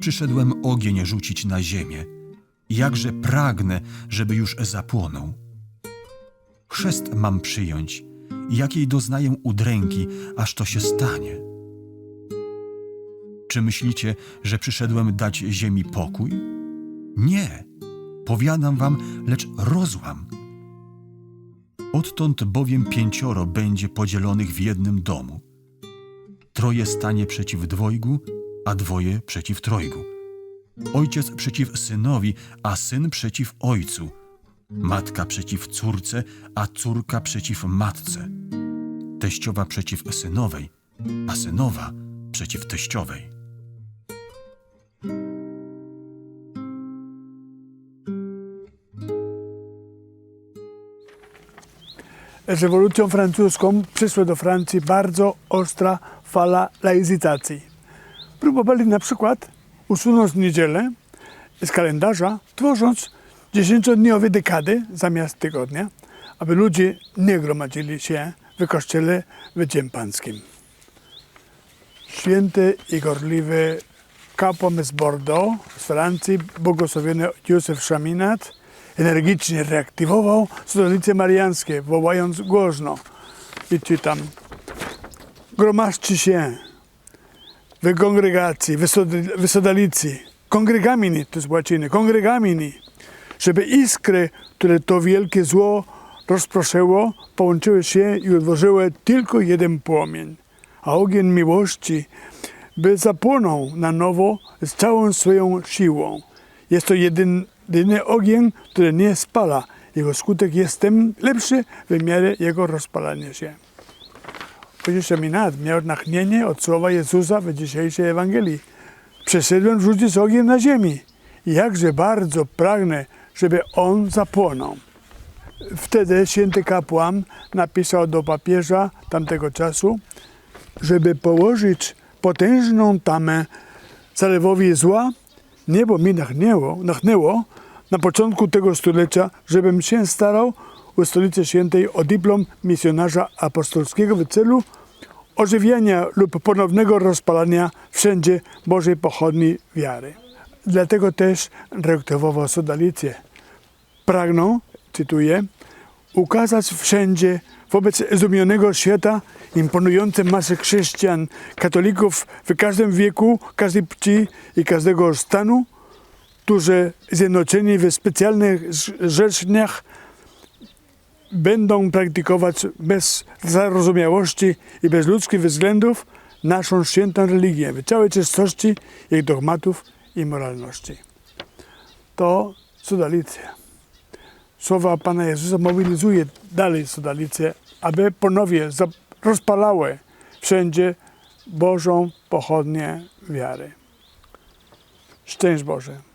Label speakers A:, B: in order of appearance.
A: Przyszedłem ogień rzucić na ziemię. Jakże pragnę, żeby już zapłonął. Chrzest mam przyjąć, jakiej doznaję udręki, aż to się stanie. Czy myślicie, że przyszedłem dać ziemi pokój? Nie, powiadam wam, lecz rozłam. Odtąd bowiem pięcioro będzie podzielonych w jednym domu. Troje stanie przeciw dwojgu, a dwoje przeciw trojgu. Ojciec przeciw synowi, a syn przeciw ojcu. Matka przeciw córce, a córka przeciw matce. Teściowa przeciw synowej, a synowa przeciw teściowej.
B: Z rewolucją francuską przyszła do Francji bardzo ostra fala laicyzacji. Próbowali na przykład usunąć niedzielę z kalendarza, tworząc dziesięciodniowe dekady zamiast tygodnia, aby ludzie nie gromadzili się w kościele w Dzień Pańskim. Święty i gorliwy kapłan z Bordeaux z Francji, błogosławiony Józef Szaminat, energicznie reaktywował stolicę mariańskie, wołając głośno i czytam Gromadźcie się w kongregacji, w sod- w sodalicy, kongregamini, to jest łaciny, kongregamini, żeby iskry, które to wielkie zło rozproszyło, połączyły się i utworzyły tylko jeden płomień, a ogień miłości by zapłonął na nowo z całą swoją siłą. Jest to jedyny ogień, który nie spala. Jego skutek jest tym lepszy w miarę jego rozpalania się. Szaminat miał natchnienie od słowa Jezusa w dzisiejszej Ewangelii. Przyszedłem rzucić ogień na ziemi. Jakże bardzo pragnę, żeby on zapłonął. Wtedy święty kapłan napisał do papieża tamtego czasu, żeby położyć potężną tamę zalewowi zła, niebo mi nachnęło, nachnęło na początku tego stulecia, żebym się starał u Stolicy Świętej o dyplom misjonarza apostolskiego w celu ożywiania lub ponownego rozpalania wszędzie Bożej pochodni wiary. Dlatego też reaktywował sodalicję. Pragną, cytuję, ukazać wszędzie wobec zdumionego świata imponujące masy chrześcijan, katolików w każdym wieku, każdej płci i każdego stanu, którzy zjednoczeni w specjalnych rzeczniach będą praktykować bez zarozumiałości i bez ludzkich względów naszą świętą religię w całej czystości jej dogmatów i moralności. To sodalicja słowa Pana Jezusa mobilizuje dalej sodalicę, aby ponownie rozpalały wszędzie Bożą pochodnię wiary. Szczęść Boże.